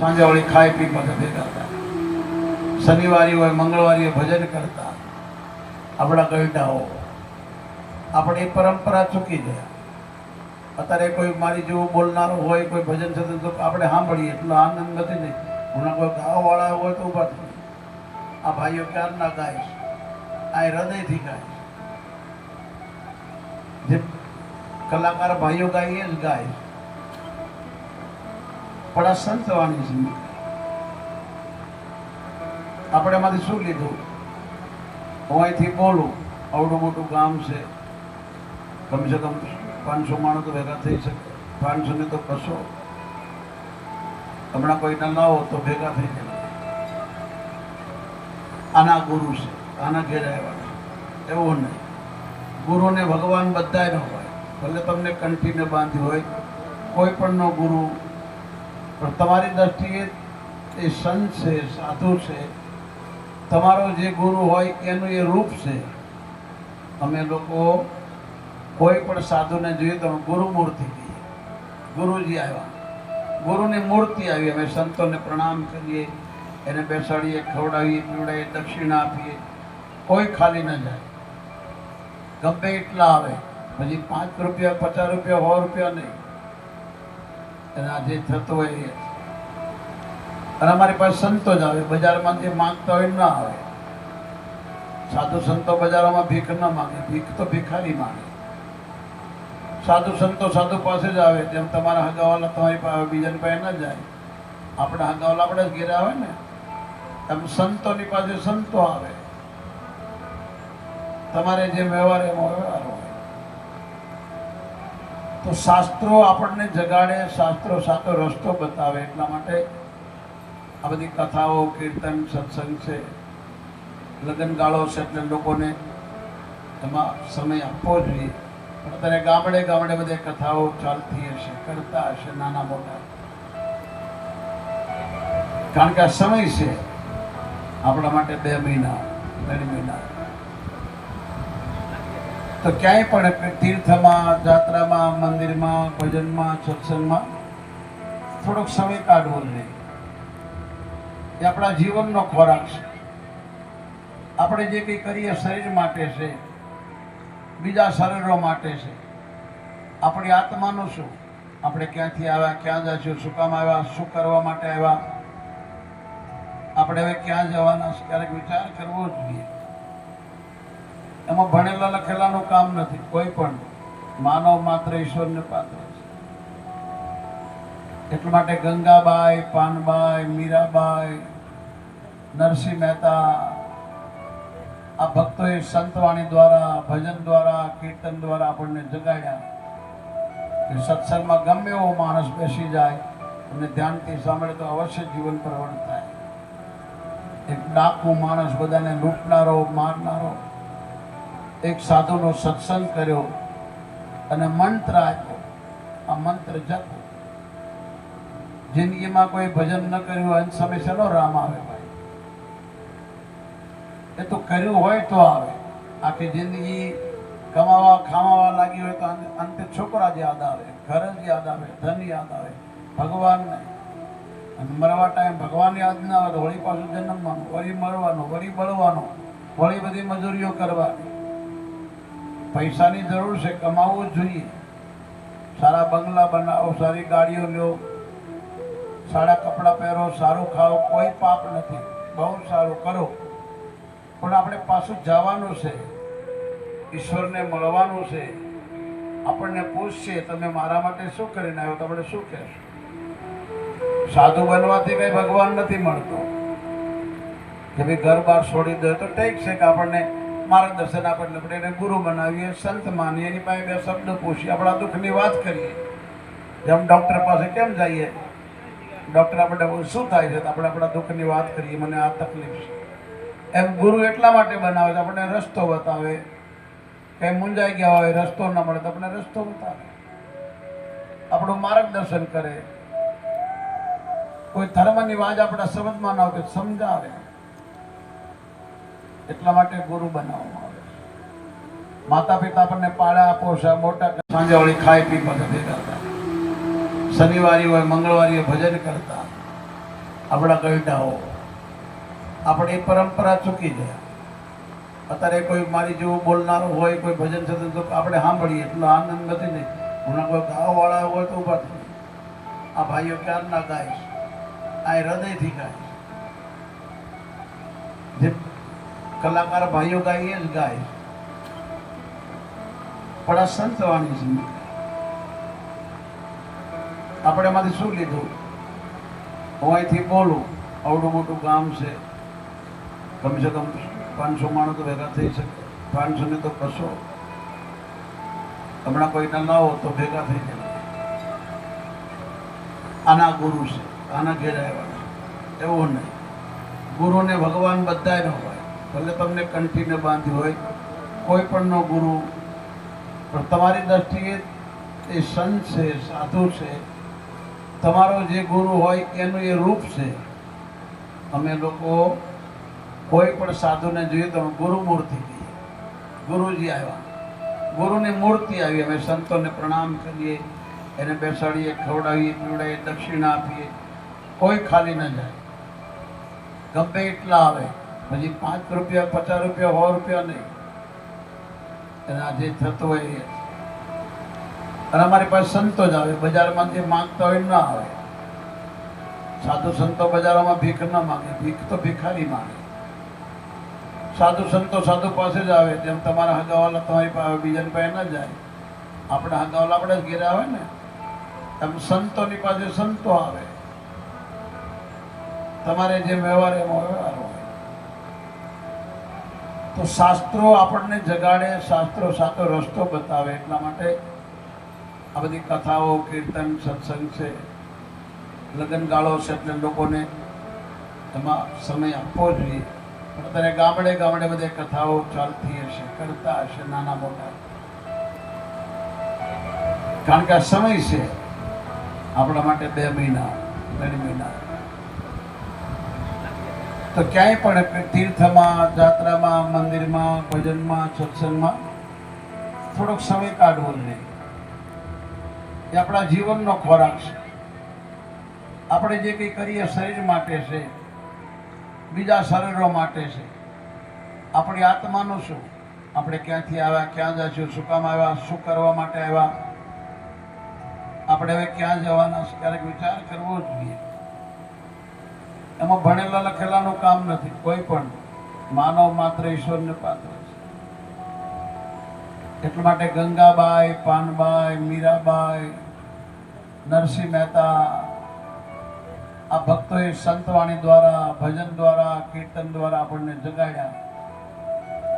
સાંજે વળી ખાઈ પી ભેગા થાય. શનિવારી હોય મંગળવારીએ ભજન કરતા. આપણા ગરડાઓ આપણે એ પરંપરા ચૂકી ગયા. અત્યારે કોઈ મારી જેવું બોલનારો હોય, કોઈ ભજન થતું તો આપણે સાંભળીએ. એટલો આનંદ નથી નહીં હું કોઈ ગાવાવાળા હોય તો ઊભા થઈ આ ભાઈઓ ક્યારના ગાય આ હૃદયથી ગાય જે કલાકાર ભાઈઓ ગાય એ જ ગાય પણ આ સંતવાણી છે. આપણે એમાંથી શું લીધું? હું અહીંથી બોલું, આવડું મોટું ગામ છે. કમસે કમ પાંચસો માણસ તો ભેગા થઈ શકે. પાંચસો ને તો બસો. હમણાં કોઈને લાવો તો ભેગા થઈ જાય આના ગુરુ છે, આના ઘેર આવ્યા છે. એવું નહીં. ગુરુને ભગવાન બધાય ન હોય. ભલે તમને કંઠીને બાંધી હોય, કોઈ પણનો ગુરુ પણ તમારી દ્રષ્ટિએ એ સંત છે, સાધુ છે, તમારો જે ગુરુ હોય એનું એ રૂપ છે. અમે લોકો કોઈ પણ સાધુને જોઈએ તો ગુરુ મૂર્તિ કહીએ. ગુરુજી આવ્યા. ગુરુની મૂર્તિ આવી, અમે સંતોને પ્રણામ કરીએ, એને બેસાડીએ, ખવડાવીએ, પીવડાવીએ, દક્ષિણા આપીએ. કોઈ ખાલી ન જાય. ગમે એટલા આવે. પછી પાંચ રૂપિયા, પચાસ રૂપિયા, સો રૂપિયા નહીં. અને આ જે થતું હોય એ. અને અમારી પાસે સંતો જ આવે બજારમાં જે માંગતા હોય ના આવે. સાધુ સંતો બજારોમાં ભીખ ન માંગે, ભીખ તો ભિખારી માંગે. સાધુ સંતો સાધુ પાસે જ આવે, જેમ તમારા હગાવાલા તમારી પાસે બીજાની પાસે ન જાય. આપણા હગાવાલા આપણે જ ઘેરે આવે ને. એમ સંતોની પાસે સંતો આવે. તમારે જે વ્યવહાર એમાં વ્યવહાર તો શાસ્ત્રો આપણને જગાડે, શાસ્ત્રો સાચો રસ્તો બતાવે એટલા માટે આ બધી કથાઓ, કીર્તન, સત્સંગ છે. લગ્ન ગાળો છે એટલે લોકોને એમાં સમય આપવો જોઈએ. પણ અત્યારે ગામડે ગામડે બધે કથાઓ ચાલતી હશે, કરતા હશે નાના મોટા. કારણ કે આ સમય છે આપણા માટે બે મહિના, ત્રણ મહિના. તો ક્યાંય પણ તીર્થમાં, જાત્રામાં, મંદિરમાં, ભજનમાં સત્સંગમાં થોડોક સમય કાઢવો જોઈએ એ આપણા જીવનનો ખોરાક છે. આપણે જે કંઈ કરીએ શરીર માટે છે, બીજા શરીરો માટે છે, આપણી આત્માનું શું? આપણે ક્યાંથી આવ્યા, ક્યાં જશું, શું કામ આવ્યા, શું કરવા માટે આવ્યા? આપણે હવે ક્યાં જવાના ક્યારેક વિચાર કરવો જોઈએ એમાં ભણેલા લખેલાનું કામ નથી, કોઈ પણ માનવ માત્ર ઈશ્વરને પાત્ર એટલા માટે ગંગાબાઈ, પાનબાઈ, મીરાબાઈ, નરસિંહ મહેતા, આ ભક્તોએ સંતવાણી દ્વારા, ભજન દ્વારા, કીર્તન દ્વારા આપણને જગાડ્યા કે સત્સંગમાં ગમે એવો માણસ બેસી જાય અને ધ્યાનથી સાંભળે તો અવશ્ય જીવન પ્રવણ થાય. એક ડાકુ માણસ બધાને લૂંટનારો, મારનારો એક સાધુનો સત્સંગ કર્યો અને મંત્ર આપ્યો. આ મંત્ર જપ. જિંદગીમાં કોઈ ભજન ન કર્યું હોય સમય શેનો રામ આવે ભાઈ? એ તો કર્યું હોય તો આવે. આખી જિંદગી કમાવા ખાવા લાગી હોય તો અંતે- અંતે છોકરા જ યાદ આવે, ઘર જ યાદ આવે, ધન યાદ આવે, ભગવાન અને મરવા ટાઈમ ભગવાન યાદ ના આવે હોળી પાછું જન્મવાનું, વળી મરવાનું, વળી બળવાનું, વળી બધી મજૂરીઓ કરવાની. પૈસાની જરૂર છે કમાવવું જોઈએ. સારા બંગલા બનાવો, સારી ગાડીઓ લો, સારા કપડાં પહેરો, સારું ખાઓ, કોઈ પાપ નથી. બહુ સારું કરો. પણ આપણે પાછું જવાનું છે. ઈશ્વરને મળવાનું છે. આપણને પૂછશે, તમે મારા માટે શું કરીને આવ્યો? તો આપણે શું કહેશું? સાધુ બનવાથી કંઈ ભગવાન નથી મળતો. કે ભાઈ ઘર બહાર છોડી દે તો ઠીક છે કે આપણને માર્ગદર્શન આપણને એટલે એને ગુરુ બનાવીએ સંત માનીએ, એની પાસે બે શબ્દ પૂછીએ, આપણા દુઃખની વાત કરીએ. જેમ ડૉક્ટર પાસે કેમ જઈએ? ડૉક્ટર આપણે શું થાય છે? આપણે આપણા દુઃખની વાત કરીએ, મને આ તકલીફ છે. એમ ગુરુ એટલા માટે બનાવે છે, આપણને રસ્તો બતાવે. કંઈ મૂંઝાઈ ગયા હોય, રસ્તો ન મળે, તો આપણને રસ્તો બતાવે. આપણું માર્ગદર્શન કરે. કોઈ ધર્મની વાત આપણા સમજમાં ન આવતી સમજાવે. એટલા માટે ગુરુ બનાવવામાં આવે છે. માતા પિતા આપણને પાળ્યા પોષા મોટા સાંજે વળી ખાઈ પી બધા ભેગા શનિવારી હોય, મંગળવારે ભજન કરતા. આપણા ગઈઢાઓ આપણે એ પરંપરા ચૂકી ગયા. અત્યારે કોઈ મારી જેવું બોલનારો હોય, કોઈ ભજન થતું તો આપણે સાંભળીએ, એટલો આનંદ નથી ને. હમણાં કોઈ ગાવાવાળા હોય તો ઊભા થઈ આ ભાઈઓ ક્યારના ગાય આ હૃદયથી ગાય જે કલાકાર ભાઈઓ ગાય, એ જ ગાય. પણ આ સંતવાણી છે. આપણે એમાંથી શું લીધું? હું અહીંથી બોલું, આવડું મોટું ગામ છે. કમસે કમ પાંચસો માણસ તો ભેગા થઈ શકે. પાંચસો ને તો બસો. હમણાં કોઈને લાવો તો ભેગા થઈ જાય આના ગુરુ છે. આના ઘેર આવ્યા છે. એવું નહીં. ગુરુને ભગવાન બધાય ન ભલે તમને કંઠીને બાંધ્યું હોય, કોઈ પણનો ગુરુ, પણ તમારી દ્રષ્ટિએ એ સંત છે, સાધુ છે, તમારો જે ગુરુ હોય એનું એ રૂપ છે. અમે લોકો કોઈ પણ સાધુને જોઈએ તો ગુરુ મૂર્તિ કહીએ. ગુરુજી આવ્યા. ગુરુની મૂર્તિ આવી, અમે સંતોને પ્રણામ કરીએ, એને બેસાડીએ, ખવડાવીએ, પીવડાવીએ, દક્ષિણા આપીએ. કોઈ ખાલી ન જાય. ગમે એટલા આવે. પછી પાંચ રૂપિયા, પચાસ રૂપિયા, સો રૂપિયા નહીં. અને આ જે થતું હોય એ. અને અમારી પાસે સંતો જ આવે બજારમાં જે માંગતા હોય ના આવે. સાધુ સંતો બજારોમાં ભીખ ન માંગે, ભીખ તો ભિખારી માંગે. સાધુ સંતો સાધુ પાસે જ આવે, જેમ તમારા હગાવાલા તમારી પાસે બીજાની પાસે ના જાય. આપણા હગાવાલા આપણે જ ઘેરા આવે ને. એમ સંતોની પાસે સંતો આવે. તમારે જે વ્યવહાર એમાં વ્યવહાર હોય. તો શાસ્ત્રો આપણને જગાડે, શાસ્ત્રો સાચો રસ્તો બતાવે એટલા માટે આ બધી કથાઓ, કીર્તન, સત્સંગ છે. લગ્નગાળો છે એટલે લોકોને એમાં સમય આપવો જોઈએ. અત્યારે ગામડે ગામડે બધે કથાઓ ચાલતી હશે, કરતા હશે નાના મોટા. કારણ કે આ સમય છે આપણા માટે બે મહિના, ત્રણ મહિના. તો ક્યાંય પણ તીર્થમાં, જાત્રામાં, મંદિરમાં, ભજનમાં, સત્સંગમાં થોડોક સમય કાઢવો જોઈએ એ આપણા જીવનનો ખોરાક છે. આપણે જે કંઈ કરીએ શરીર માટે છે, બીજા શરીરો માટે છે, આપણી આત્માનું શું? આપણે ક્યાંથી આવ્યા, ક્યાં જશું, શું કામ આવ્યા, શું કરવા માટે આવ્યા? આપણે હવે ક્યાં જવાના છે? ક્યારેક વિચાર કરવો જોઈએ એમાં ભણેલા લખેલાનું કામ નથી, કોઈ પણ માનવ માત્ર ઈશ્વરને પાત્ર છે. એટલા માટે ગંગાબાઈ, પાનબાઈ, મીરાબાઈ, નરસિંહ મહેતા, આ ભક્તોએ સંતવાણી દ્વારા, ભજન દ્વારા, કીર્તન દ્વારા આપણને જગાડ્યા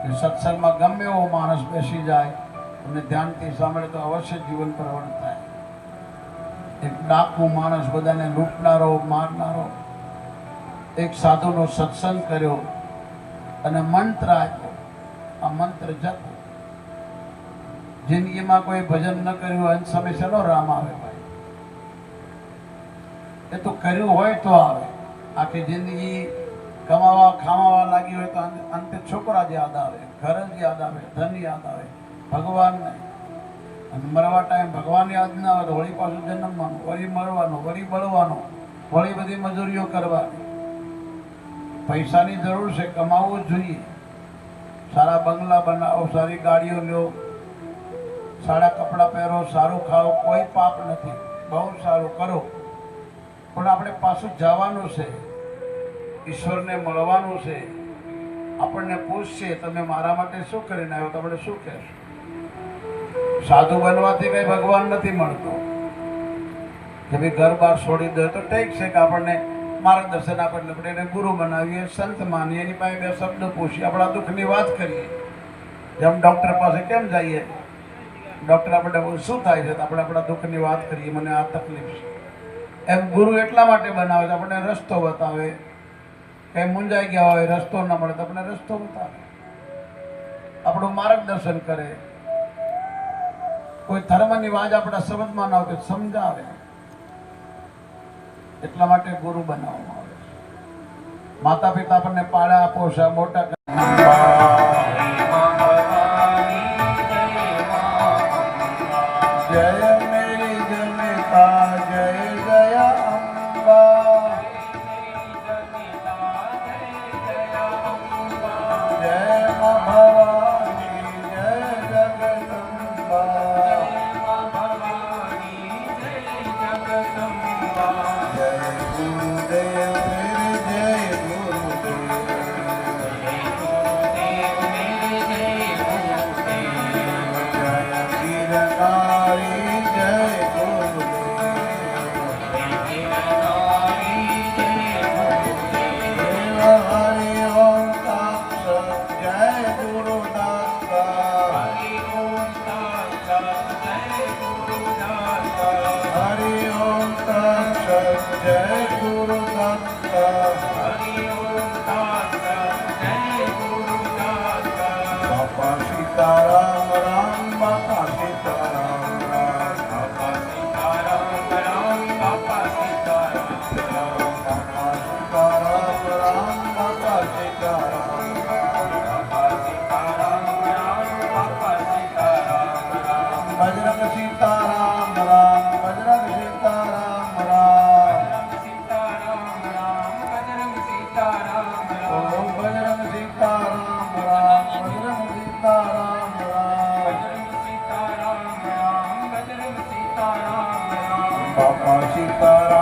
કે સત્સંગમાં ગમે એવો માણસ બેસી જાય અને ધ્યાનથી સાંભળે તો અવશ્ય જીવન પ્રવણ થાય. એક ડાકુ માણસ બધાને લૂંટનારો, મારનારો એક સાધુનો સત્સંગ કર્યો અને મંત્ર આપ્યો. આ મંત્ર જપ. જિંદગીમાં કોઈ ભજન ન કર્યું હોય સમય શેનો રામ આવે ભાઈ? એ તો કર્યું હોય તો આવે. આખી જિંદગી કમાવા ખાવા લાગી હોય તો અંતે છોકરા જ યાદ આવે, ઘર જ યાદ આવે, ધન યાદ આવે, ભગવાન અને મરવા ટાઈમ ભગવાન યાદ ના આવે હોળી પાછું જન્મવાનું, વળી મરવાનું, વળી બળવાનું, વળી બધી મજૂરીઓ કરવાની. પૈસાની જરૂર છે કમાવવું જોઈએ. સારા બંગલા બનાવો, સારી ગાડીઓ લો સારા કપડાં પહેરો, સારું ખાઓ, કોઈ પાપ નથી. બહુ સારું કરો. પણ આપણે પાછું જવાનું છે. ઈશ્વરને મળવાનું છે. આપણને પૂછશે, તમે મારા માટે શું કરીને આવ્યો? તો આપણે શું કહેશું? સાધુ બનવાથી કંઈ ભગવાન નથી મળતો. કે ભાઈ ઘર બહાર છોડી દે તો ઠીક છે કે આપણને માર્ગદર્શન આપે એટલે એને ગુરુ બનાવીએ સંત માનીએ, એની પાસે બે શબ્દ પૂછીએ. આપણા દુઃખની વાત કરીએ. જેમ ડૉક્ટર પાસે કેમ જઈએ? ડૉક્ટર આપણે શું થાય છે? આપણે આપણા દુઃખની વાત કરીએ, મને આ તકલીફ છે. એમ ગુરુ એટલા માટે બનાવે છે, આપણને રસ્તો બતાવે. કંઈ મુંજાઈ ગયા હોય, રસ્તો ન મળે, તો આપણે રસ્તો બતાવે. આપણું માર્ગદર્શન કરે. કોઈ ધર્મની વાત આપણા સમજમાં ન તો સમજાવે. એટલા માટે ગુરુ બનાવવામાં આવે માતા પિતા આપણને પાળા પોષા મોટા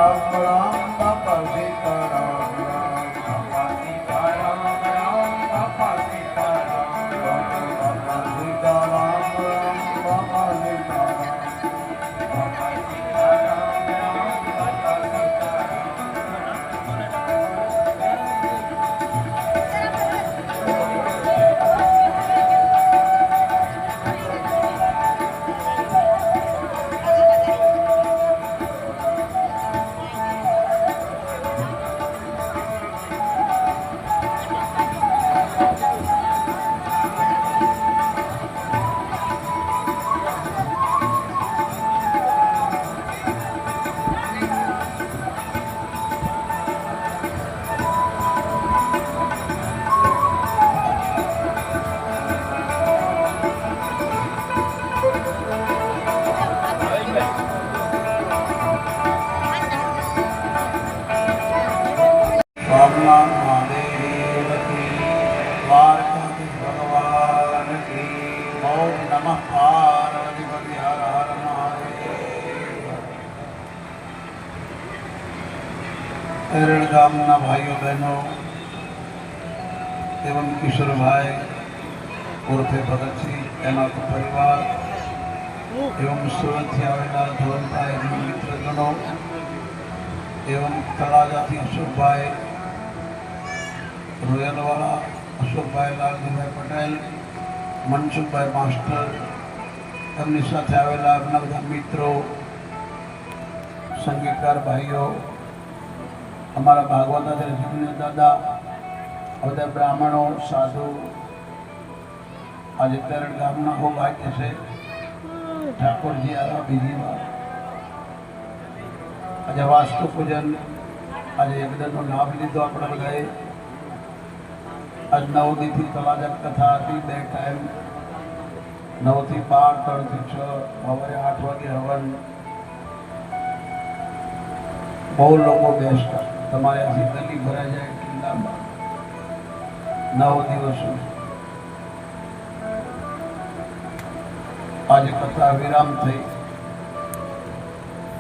Ram Ram એરડ ગામના ભાઈઓ, બહેનો એવમ કિશોરભાઈ ઉર્ફે ભગતસિંહ, એના પરિવાર એવં સુરતથી આવેલા ધોરણભાઈ એમના મિત્રગણો એવં તળાજાથી અશોકભાઈ, રોયલવાળા અશોકભાઈ લાલજીભાઈ પટેલ, મનસુખભાઈ માસ્ટર, એમની સાથે આવેલા એમના બધા મિત્રો, સંગીતકાર ભાઈઓ અમારા ભાગવતા જીવને દાદા, બધા બ્રાહ્મણો, સાધુ, આજે તરણ ગામના બહુ ભાગ્ય છે. ઠાકોરજી આવ્યા બીજી વાર. આજે વાસ્તુ પૂજન, આજે યજ્ઞનો લાભ લીધો આપણે બધાએ. આજ નવ દીથી તલાજક કથા હતી બે ટાઈમ. નવથી બાર, ત્રણથી છ, સવારે આઠ વાગે હવન. બહુ લોકો બેસ્ટ તમારે અહીંથી ગલી ભરાઈ જાય કિલ્લામાં નવ દિવસો. આજે કથા વિરામ થઈ.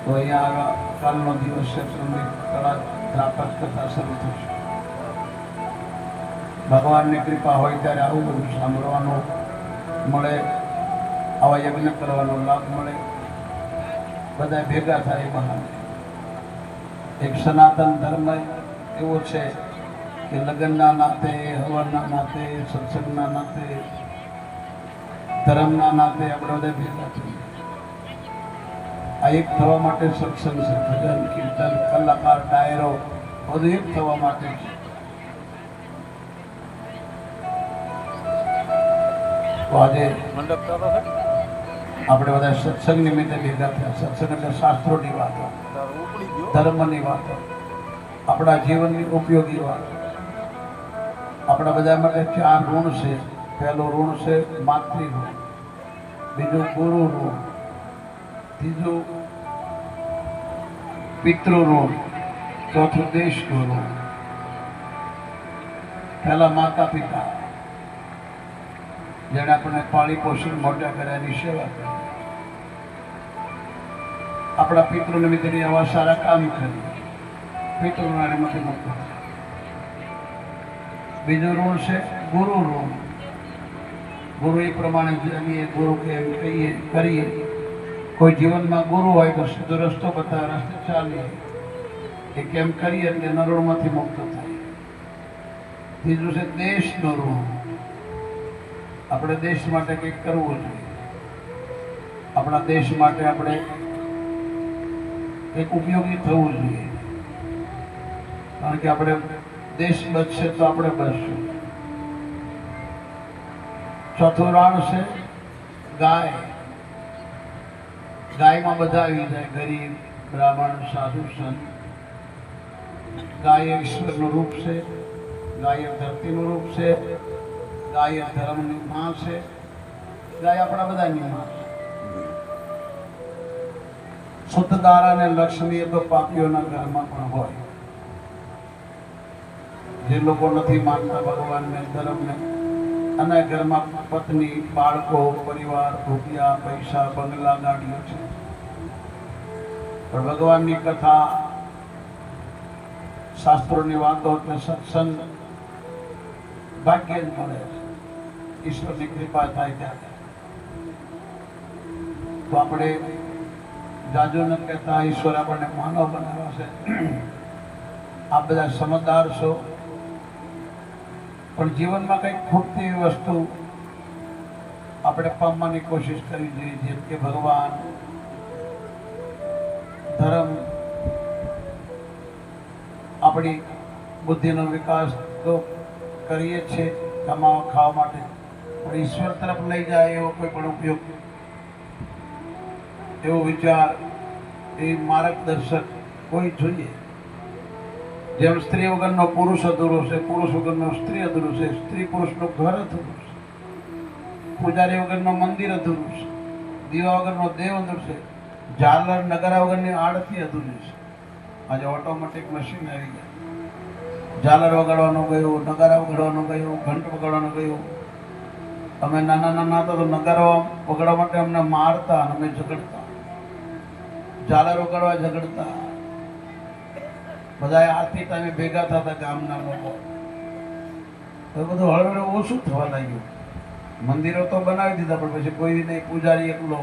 તો અહીંયા કાલનો દિવસ છે તમને કળા કથા શરૂ થશે. ભગવાનની કૃપા હોય ત્યારે આવું બધું સાંભળવાનું મળે, આવા યજ્ઞ કરવાનો લાભ મળે. બધા ભેગા થાય એ બહાને. એક સનાતન ધર્મ એવો છે કે લગ્નના નાતે, હવનના નાતે, સત્સંગના નાતે, ધર્મના નાતે આપણે બધા ભેગા થઈએ. આ એક થવા માટે સત્સંગ છે, ભજન, કીર્તન, કલાકાર, ડાયરો, બધું એક થવા માટે છે. આજે મંડપ આપણે બધા સત્સંગ નિમિત્તે લીધા થયા. સત્સંગ એટલે શાસ્ત્રોની વાતો, ધર્મની વાતો, આપણા જીવનની ઉપયોગી વાતો. આપણા બધા માટે ચાર ઋણ છે. પહેલું ઋણ છે માતૃ ઋણ. બીજું ગુરુ ઋણ. ત્રીજું પિતૃ ઋણ. ચોથું દેશ ગુરુ પહેલા માતા પિતા જેણે આપણને પાળી પોષણ મોટા કર્યા એની સેવા કરી. આપણા પિતૃ નિમિત્તની આવા સારા કામ કરી પિતૃનારીમાંથી મુક્ત થાય. બીજું ઋણ છે ગુરુ ઋણ. ગુરુ એ પ્રમાણે જાણીએ ગુરુ કે કહીએ, કરીએ. કોઈ જીવનમાં ગુરુ હોય તો સીધો રસ્તો બતાવે, રસ્તે ચાલીએ. એ કેમ કરીએ? એટલે નરોણમાંથી મુક્ત થાય. ત્રીજું છે દેશનો ઋણ. આપણે દેશ માટે કંઈક કરવું જોઈએ. આપણા દેશ માટે આપણે એક ઉપયોગી થવું જોઈએ. કારણ કે આપણે દેશ બચશે તો આપણે બચશું ચોથું રાણ છે ગાય. ગાયમાં બધા આવી જાય, ગરીબ, બ્રાહ્મણ, સાધુ, સંત. ગાય એ ઈશ્વરનું રૂપ છે, ગાય એ ધરતીનું રૂપ છે, ગાય એ ધર્મની માં છે. ગાય આપણા બધાની માં છે. શુદ્ધદાર અને લક્ષ્મી એ તો પાપીઓના ઘરમાં પણ હોય. જે લોકો નથી માનતા ભગવાનને, ધર્મને. અને ઘરમાં પત્ની, બાળકો, પરિવાર, રૂપિયા, પૈસા, બંગલા, ગાડીઓ છે. પણ ભગવાનની કથા, શાસ્ત્રોની વાતો અને સત્સંગ ભાગ્ય જ મળે ઈશ્વરની કૃપા થાય ત્યારે. તો આપણે જાજુ ન કહેતા, ઈશ્વર આપણને માનવ બનાવ્યા છે. આ બધા સમજદાર છો. પણ જીવનમાં કંઈક ખૂટતી વસ્તુ આપણે પામવાની કોશિશ કરવી જોઈએ, જેમ કે ભગવાન, ધર્મ, આપણી બુદ્ધિનો વિકાસ તો કરીએ છીએ કમાવા ખાવા માટે. પણ ઈશ્વર તરફ લઈ જાય એવો કોઈ પણ ઉપયોગ એવો વિચાર એ માર્ગદર્શક કોઈ જોઈએ. જેમ સ્ત્રી વગરનો પુરુષ અધૂરો છે, પુરુષ વગરનો સ્ત્રી અધૂરો છે, સ્ત્રી પુરુષનું ઘર અધૂરું છે, પૂજારી વગરનો મંદિર અધૂરું છે, દીવા વગરનો દેવ અધૂર છે, ઝાલર નગરા વગરની આડથી અધૂરી છે. આજે ઓટોમેટિક મશીન આવી ગયા. ઝાલર વગાડવાનું ગયું, નગારા વગાડવાનું ગયું, ઘંટ વગાડવાનું ગયું. અમે નાના નાના હતા તો નગારા વગાડવા માટે અમને મારતા અને અમે ઝઘડતા. ઝાલર કરવા ઝઘડતા. બધા આરતી ટાઈમે ભેગા થતા ગામના લોકો. તો બધું હળવે ઓછું થવા લાગ્યું. મંદિરો તો બનાવી દીધા, પણ પછી કોઈ નહીં, પૂજારી એકલો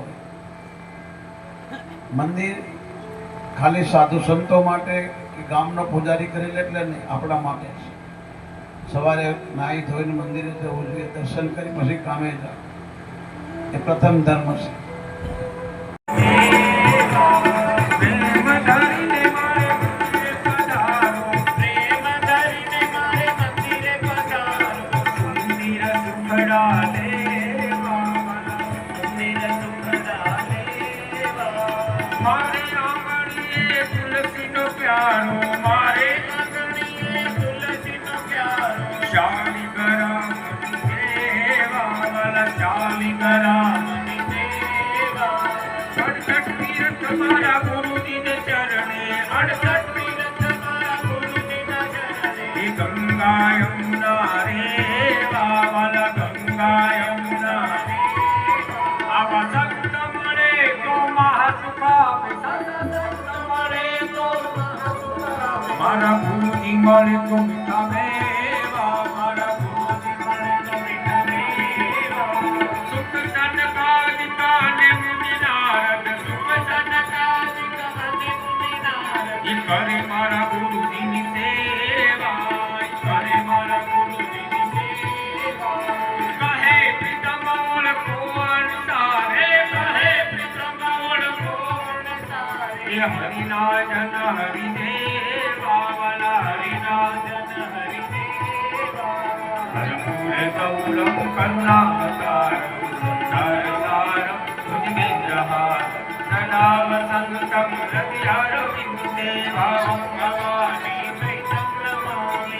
મંદિર ખાલી સાધુ સંતો માટે કે ગામનો પૂજારી કરી લે એટલે નહીં, આપણા માટે સવારે નાહી ધોઈને મંદિરે જવું જોઈએ, દર્શન કરી પછી કામે જાય એ પ્રથમ ધર્મ છે. અડસઠ તીર્થ મારા ગુરુજીને ચરણે અડસઠ અડસઠ તીરથ ગુરુજીના ચરણે. ગંગા યમુના રેવા વાલા ગંગા યમુના આવા સંત મળે તો મહાસુખ આપે મળે તો મહાસુખ મારા ગુરુજી મળે તો గౌరం కరుణావతారం సంసారసారం భుజవిగ్రహారం సనామ సంతం ప్రతి ఆరోగ్యము దేవాం భవామి ప్రీతం నమామి